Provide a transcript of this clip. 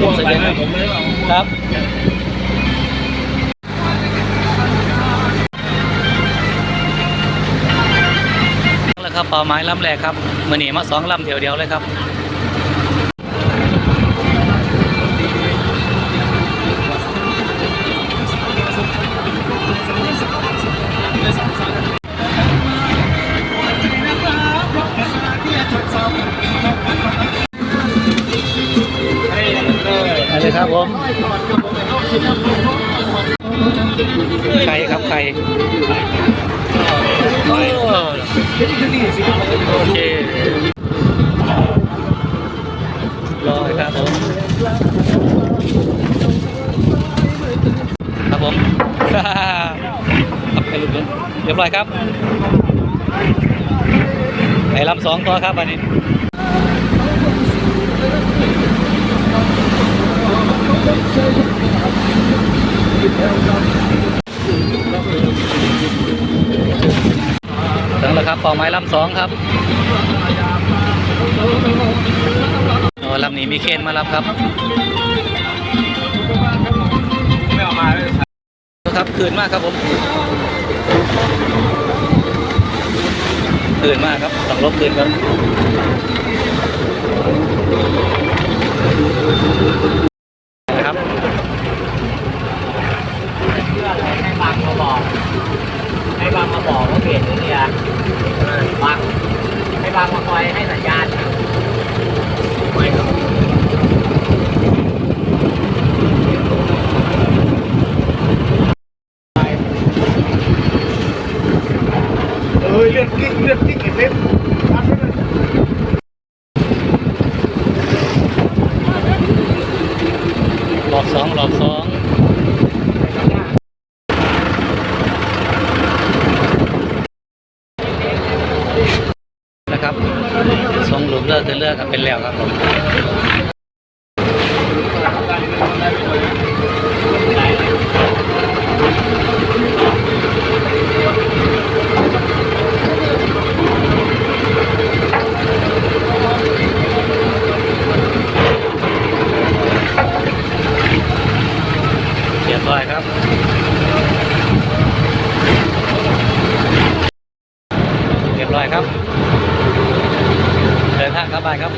ชมเสด็จครับผมเอาครับแล้วครับเป่าไม้ลำแรกครับมือหนีมาสองลำเดียวเดียวๆเลยครับ อะไรครับผมไข่ครับไข่โอเครอเลยครับผมครับผมครับไปลุกเรียบร้อยครับไอ้ลำสองตัวครับอันนี้ ถึงแล้วครับป่าไม้ลำสองครับโอ้ลำนี้มีเคนมารับครับไม่เอามาเลยครับคืนมากครับผมคืนมากครับต้องลบคืนกันะครับ ให้บางมาบอก ให้บางมาบอกว่าเปลี่ยนหรือเนี่ยบางให้บางมาคอยให้สัญญาณไม่ครับเอ้ยเลือดกิ๊กเลือดกิ๊กเก็บเล็บพัดไปเลยหลอกสองหลอกสองนะ เลือกคือเลือกครับเป็นแล้วครับผม เดินทางกลับบ้านครับ